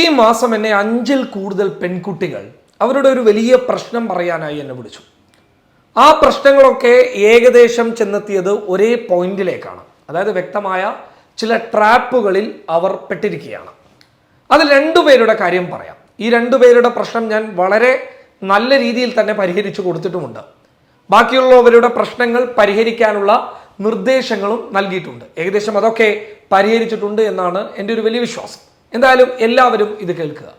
ഈ മാസം എന്നെ അഞ്ചിൽ കൂടുതൽ പെൺകുട്ടികൾ അവരുടെ ഒരു വലിയ പ്രശ്നം പറയാനായി എന്നെ വിളിച്ചു. ആ പ്രശ്നങ്ങളൊക്കെ ഏകദേശം ചെന്നെത്തിയത് ഒരേ പോയിന്റിലേക്കാണ്. അതായത് വ്യക്തമായ ചില ട്രാപ്പുകളിൽ അവർ പെട്ടിരിക്കുകയാണ്. അതിൽ രണ്ടുപേരുടെ കാര്യം പറയാം. ഈ രണ്ടുപേരുടെ പ്രശ്നം ഞാൻ വളരെ നല്ല രീതിയിൽ തന്നെ പരിഹരിച്ചു കൊടുത്തിട്ടുമുണ്ട്. ബാക്കിയുള്ളവരുടെ പ്രശ്നങ്ങൾ പരിഹരിക്കാനുള്ള നിർദ്ദേശങ്ങളും നൽകിയിട്ടുണ്ട്. ഏകദേശം അതൊക്കെ പരിഹരിച്ചിട്ടുണ്ട് എന്നാണ് എന്റെ ഒരു വലിയ വിശ്വാസം. എന്തായാലും എല്ലാവരും ഇത് കേൾക്കുക.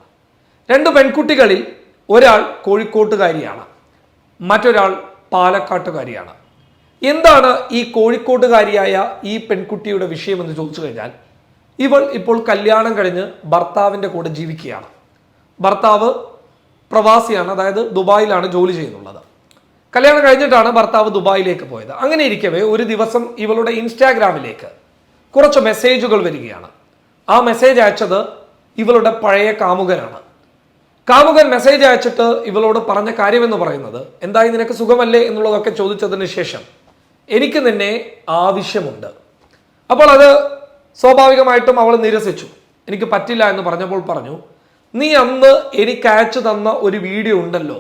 രണ്ട് പെൺകുട്ടികളിൽ ഒരാൾ കോഴിക്കോട്ടുകാരിയാണ്. മറ്റൊരാൾ പാലക്കാട്ടുകാരിയാണ്. എന്താണ് ഈ കോഴിക്കോട്ടുകാരിയായ ഈ പെൺകുട്ടിയുടെ വിഷയമെന്ന് ചോദിച്ചു കഴിഞ്ഞാൽ ഇവൾ ഇപ്പോൾ കല്യാണം കഴിഞ്ഞ് ഭർത്താവിന്റെ കൂടെ ജീവിക്കുകയാണ്. ഭർത്താവ് പ്രവാസിയാണ് അതായത് ദുബായിലാണ് ജോലി ചെയ്യുന്നുള്ളത്. കല്യാണം കഴിഞ്ഞിട്ടാണ് ഭർത്താവ് ദുബായിലേക്ക് പോയത്. അങ്ങനെ ഇരിക്കവേ ഒരു ദിവസം ഇവളുടെ ഇൻസ്റ്റാഗ്രാമിലേക്ക് കുറച്ച് മെസ്സേജുകൾ വരികയാണ്. ആ മെസ്സേജ് അയച്ചത് ഇവളുടെ പഴയ കാമുകനാണ്. കാമുകൻ മെസ്സേജ് അയച്ചിട്ട് ഇവളോട് പറഞ്ഞ കാര്യമെന്ന് പറയുന്നത് എന്തായി നിനക്ക് സുഖമല്ലേ എന്നുള്ളതൊക്കെ ചോദിച്ചതിന് ശേഷം എനിക്ക് നിന്നെ ആവശ്യമുണ്ട്. അപ്പോൾ അത് സ്വാഭാവികമായിട്ടും അവൾ നിരസിച്ചു. എനിക്ക് പറ്റില്ല എന്ന് പറഞ്ഞപ്പോൾ പറഞ്ഞു നീ അന്ന് എനിക്ക് അയച്ചു തന്ന ഒരു വീഡിയോ ഉണ്ടല്ലോ.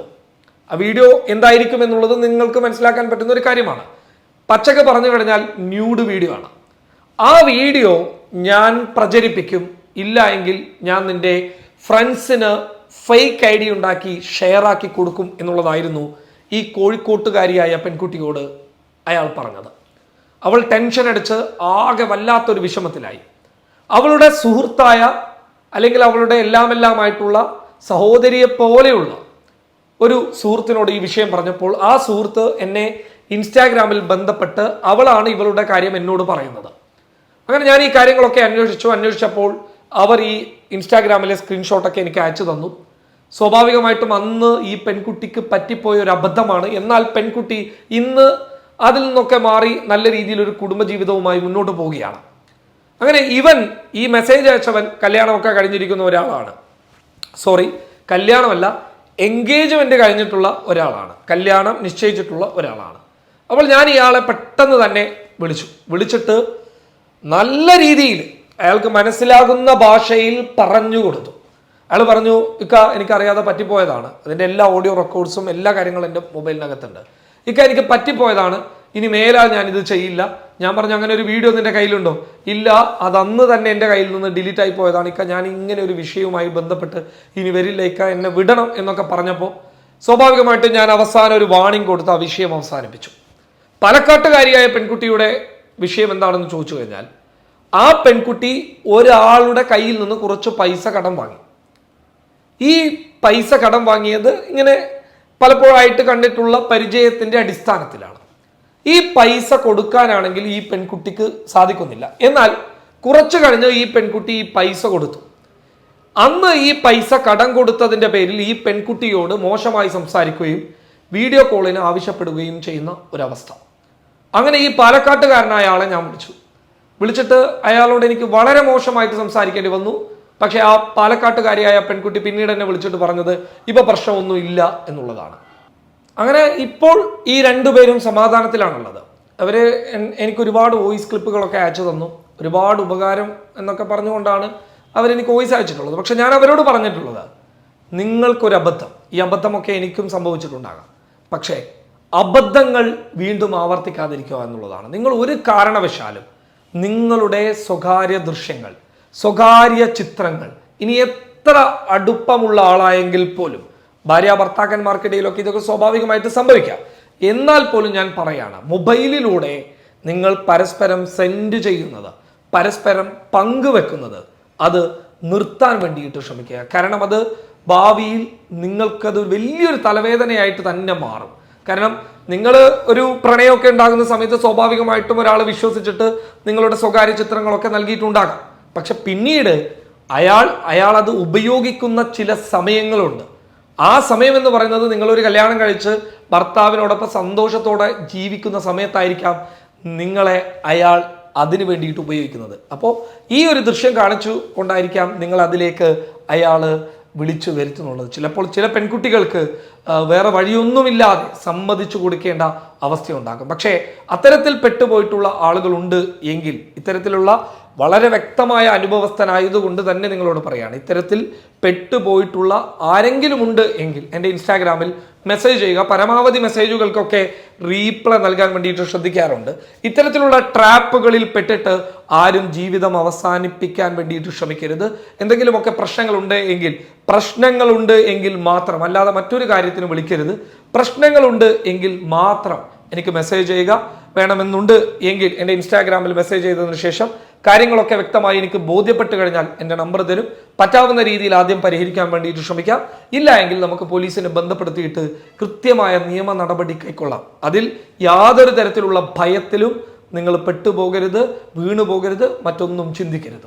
ആ വീഡിയോ എന്തായിരിക്കും എന്നുള്ളത് നിങ്ങൾക്ക് മനസ്സിലാക്കാൻ പറ്റുന്ന ഒരു കാര്യമാണ്. പച്ചക്ക് പറഞ്ഞു കഴിഞ്ഞാൽ ന്യൂഡ് വീഡിയോ ആണ്. ആ വീഡിയോ ഞാൻ പ്രചരിപ്പിക്കും. ഇല്ല എങ്കിൽ ഞാൻ നിന്റെ ഫ്രണ്ട്സിന് ഫേക്ക് ഐ ഡി ഉണ്ടാക്കി ഷെയർ ആക്കി കൊടുക്കും എന്നുള്ളതായിരുന്നു ഈ കോഴിക്കോട്ടുകാരിയായ പെൺകുട്ടിയോട് അയാൾ പറഞ്ഞത്. അവൾ ടെൻഷൻ അടിച്ച് ആകെ വല്ലാത്തൊരു വിഷമത്തിലായി. അവളുടെ സുഹൃത്തായ അല്ലെങ്കിൽ അവളുടെ എല്ലാം എല്ലാമായിട്ടുള്ള സഹോദരിയെ പോലെയുള്ള ഒരു സുഹൃത്തിനോട് ഈ വിഷയം പറഞ്ഞപ്പോൾ ആ സുഹൃത്ത് എന്നെ ഇൻസ്റ്റാഗ്രാമിൽ ബന്ധപ്പെട്ട് അവളാണ് ഇവളുടെ കാര്യം എന്നോട് പറയുന്നത്. അങ്ങനെ ഞാൻ ഈ കാര്യങ്ങളൊക്കെ അന്വേഷിച്ചു. അന്വേഷിച്ചപ്പോൾ അവർ ഈ ഇൻസ്റ്റാഗ്രാമിലെ സ്ക്രീൻഷോട്ടൊക്കെ എനിക്ക് അയച്ചു തന്നു. സ്വാഭാവികമായിട്ടും അന്ന് ഈ പെൺകുട്ടിക്ക് പറ്റിപ്പോയ ഒരു അബദ്ധമാണ്. എന്നാൽ പെൺകുട്ടി ഇന്ന് അതിൽ നിന്നൊക്കെ മാറി നല്ല രീതിയിൽ ഒരു കുടുംബജീവിതവുമായി മുന്നോട്ട് പോവുകയാണ്. അങ്ങനെ ഇവൻ ഈ മെസ്സേജ് അയച്ചവൻ കല്യാണമൊക്കെ കഴിഞ്ഞിരിക്കുന്ന ഒരാളാണ്. സോറി കല്യാണമല്ല എൻഗേജ്മെന്റ് കഴിഞ്ഞിട്ടുള്ള ഒരാളാണ്. കല്യാണം നിശ്ചയിച്ചിട്ടുള്ള ഒരാളാണ്. അപ്പോൾ ഞാൻ ഇയാളെ പെട്ടെന്ന് തന്നെ വിളിച്ചു. വിളിച്ചിട്ട് നല്ല രീതിയിൽ അയാൾക്ക് മനസ്സിലാകുന്ന ഭാഷയിൽ പറഞ്ഞു കൊടുത്തു. അയാൾ പറഞ്ഞു ഇക്ക എനിക്കറിയാതെ പറ്റിപ്പോയതാണ്. അതിന്റെ എല്ലാ ഓഡിയോ റെക്കോർഡ്സും എല്ലാ കാര്യങ്ങളും എന്റെ മൊബൈലിനകത്തുണ്ട്. ഇക്ക എനിക്ക് പറ്റിപ്പോയതാണ്. ഇനി മേലാൽ ഞാൻ ഇത് ചെയ്യില്ല. ഞാൻ പറഞ്ഞു അങ്ങനെ ഒരു വീഡിയോ നിന്റെ കയ്യിലുണ്ടോ? ഇല്ല അത് അന്ന് തന്നെ എന്റെ കയ്യിൽ നിന്ന് ഡിലീറ്റ് ആയി പോയതാണ്. ഇക്ക ഞാൻ ഇങ്ങനെ ഒരു വിഷയവുമായി ബന്ധപ്പെട്ട് ഇനി വരില്ല. ഇക്ക എന്നെ വിടണം എന്നൊക്കെ പറഞ്ഞപ്പോൾ സ്വാഭാവികമായിട്ടും ഞാൻ അവസാനം ഒരു വാണിംഗ് കൊടുത്ത് ആ വിഷയം അവസാനിപ്പിച്ചു. പാലക്കാട്ടുകാരിയായ പെൺകുട്ടിയുടെ വിഷയം എന്താണെന്ന് ചോദിച്ചു കഴിഞ്ഞാൽ ആ പെൺകുട്ടി ഒരാളുടെ കയ്യിൽ നിന്ന് കുറച്ച് പൈസ കടം വാങ്ങി. ഈ പൈസ കടം വാങ്ങിയത് ഇങ്ങനെ പലപ്പോഴായിട്ട് കണ്ടിട്ടുള്ള പരിചയത്തിന്റെ അടിസ്ഥാനത്തിലാണ്. ഈ പൈസ കൊടുക്കാനാണെങ്കിൽ ഈ പെൺകുട്ടിക്ക് സാധിക്കുന്നില്ല. എന്നാൽ കുറച്ചു കഴിഞ്ഞ് ഈ പെൺകുട്ടി ഈ പൈസ കൊടുത്തു. അന്ന് ഈ പൈസ കടം കൊടുത്തതിന്റെ പേരിൽ ഈ പെൺകുട്ടിയോട് മോശമായി സംസാരിക്കുകയും വീഡിയോ കോളിന് ആവശ്യപ്പെടുകയും ചെയ്യുന്ന ഒരവസ്ഥ. അങ്ങനെ ഈ പാലക്കാട്ടുകാരനായ ആളെ ഞാൻ വിളിച്ചു. വിളിച്ചിട്ട് അയാളോട് എനിക്ക് വളരെ മോശമായിട്ട് സംസാരിക്കേണ്ടി വന്നു. പക്ഷേ ആ പാലക്കാട്ടുകാരിയായ പെൺകുട്ടി പിന്നീട് എന്നെ വിളിച്ചിട്ട് പറഞ്ഞത് ഇപ്പം പ്രശ്നമൊന്നും ഇല്ല എന്നുള്ളതാണ്. അങ്ങനെ ഇപ്പോൾ ഈ രണ്ടുപേരും സമാധാനത്തിലാണുള്ളത്. അവർ എനിക്ക് ഒരുപാട് വോയിസ് ക്ലിപ്പുകളൊക്കെ അയച്ചു തന്നു. ഒരുപാട് ഉപകാരം എന്നൊക്കെ പറഞ്ഞുകൊണ്ടാണ് അവരെനിക്ക് വോയിസ് അയച്ചിട്ടുള്ളത്. പക്ഷേ ഞാൻ അവരോട് പറഞ്ഞിട്ടുള്ളത് നിങ്ങൾക്കൊരു അബദ്ധം ഈ അബദ്ധമൊക്കെ എനിക്കും സംഭവിച്ചിട്ടുണ്ടാകാം. പക്ഷേ അബദ്ധങ്ങൾ വീണ്ടും ആവർത്തിക്കാതിരിക്കുക എന്നുള്ളതാണ്. നിങ്ങൾ ഒരു കാരണവശാലും നിങ്ങളുടെ സ്വകാര്യ ദൃശ്യങ്ങൾ സ്വകാര്യ ചിത്രങ്ങൾ ഇനി എത്ര അടുപ്പമുള്ള ആളായെങ്കിൽ പോലും ഭാര്യ ഭർത്താക്കന്മാർക്കിടയിലൊക്കെ ഇതൊക്കെ സ്വാഭാവികമായിട്ട് സംഭവിക്കാം. എന്നാൽ പോലും ഞാൻ പറയാണ് മൊബൈലിലൂടെ നിങ്ങൾ പരസ്പരം സെൻഡ് ചെയ്യുന്നത് പരസ്പരം പങ്കുവെക്കുന്നത് അത് നിർത്താൻ വേണ്ടിയിട്ട് ശ്രമിക്കുക. കാരണം അത് ഭാവിയിൽ നിങ്ങൾക്കത് വലിയൊരു തലവേദനയായിട്ട് തന്നെ മാറും. കാരണം നിങ്ങൾ ഒരു പ്രണയമൊക്കെ ഉണ്ടാകുന്ന സമയത്ത് സ്വാഭാവികമായിട്ടും ഒരാൾ വിശ്വസിച്ചിട്ട് നിങ്ങളുടെ സ്വകാര്യ ചിത്രങ്ങളൊക്കെ നൽകിയിട്ടുണ്ടാകാം. പക്ഷെ പിന്നീട് അയാൾ അയാൾ അത് ഉപയോഗിക്കുന്ന ചില സമയങ്ങളുണ്ട്. ആ സമയം എന്ന് പറയുന്നത് നിങ്ങളൊരു കല്യാണം കഴിച്ച് ഭർത്താവിനോടൊപ്പം സന്തോഷത്തോടെ ജീവിക്കുന്ന സമയത്തായിരിക്കാം നിങ്ങളെ അയാൾ അതിനു വേണ്ടിയിട്ട് ഉപയോഗിക്കുന്നത്. അപ്പോൾ ഈ ഒരു ദൃശ്യം കാണിച്ചു കൊണ്ടായിരിക്കാം നിങ്ങൾ അതിലേക്ക് അയാൾ വിളിച്ചു വരുത്തുന്നുള്ളത്. ചിലപ്പോൾ ചില പെൺകുട്ടികൾക്ക് വേറെ വഴിയൊന്നുമില്ലാതെ സമ്മതിച്ചു കൊടുക്കേണ്ട അവസ്ഥയുണ്ടാകും. പക്ഷേ അത്തരത്തിൽ പെട്ടുപോയിട്ടുള്ള ആളുകളുണ്ട് എങ്കിൽ ഇത്തരത്തിലുള്ള വളരെ വ്യക്തമായ അനുഭവസ്ഥനായതുകൊണ്ട് തന്നെ നിങ്ങളോട് പറയാണ് ഇത്തരത്തിൽ പെട്ടുപോയിട്ടുള്ള ആരെങ്കിലും ഉണ്ട് എങ്കിൽ എന്റെ ഇൻസ്റ്റാഗ്രാമിൽ മെസ്സേജ് ചെയ്യുക. പരമാവധി മെസ്സേജുകൾക്കൊക്കെ റീപ്ലൈ നൽകാൻ വേണ്ടിയിട്ട് ശ്രദ്ധിക്കാറുണ്ട്. ഇത്തരത്തിലുള്ള ട്രാപ്പുകളിൽ പെട്ടിട്ട് ആരും ജീവിതം അവസാനിപ്പിക്കാൻ വേണ്ടിയിട്ട് ശ്രമിക്കരുത്. എന്തെങ്കിലുമൊക്കെ പ്രശ്നങ്ങളുണ്ട് എങ്കിൽ പ്രശ്നങ്ങളുണ്ട് എങ്കിൽ മാത്രം അല്ലാതെ മറ്റൊരു കാര്യത്തിന് വിളിക്കരുത്. പ്രശ്നങ്ങളുണ്ട് എങ്കിൽ മാത്രം എനിക്ക് മെസ്സേജ് ചെയ്യുക. വേണമെന്നുണ്ട് എങ്കിൽ എന്റെ ഇൻസ്റ്റാഗ്രാമിൽ മെസ്സേജ് ചെയ്തതിനു ശേഷം കാര്യങ്ങളൊക്കെ വ്യക്തമായി എനിക്ക് ബോധ്യപ്പെട്ട് കഴിഞ്ഞാൽ എന്റെ നമ്പർ തരും. പറ്റാവുന്ന രീതിയിൽ ആദ്യം പരിഹരിക്കാൻ വേണ്ടിയിട്ട് ശ്രമിക്കാം. ഇല്ല എങ്കിൽ നമുക്ക് പോലീസിനെ ബന്ധപ്പെടുത്തിയിട്ട് കൃത്യമായ നിയമ നടപടി കൈക്കൊള്ളാം. അതിൽ യാതൊരു തരത്തിലുള്ള ഭയത്തിലും നിങ്ങൾ പെട്ടുപോകരുത് വീണുപോകരുത് മറ്റൊന്നും ചിന്തിക്കരുത്.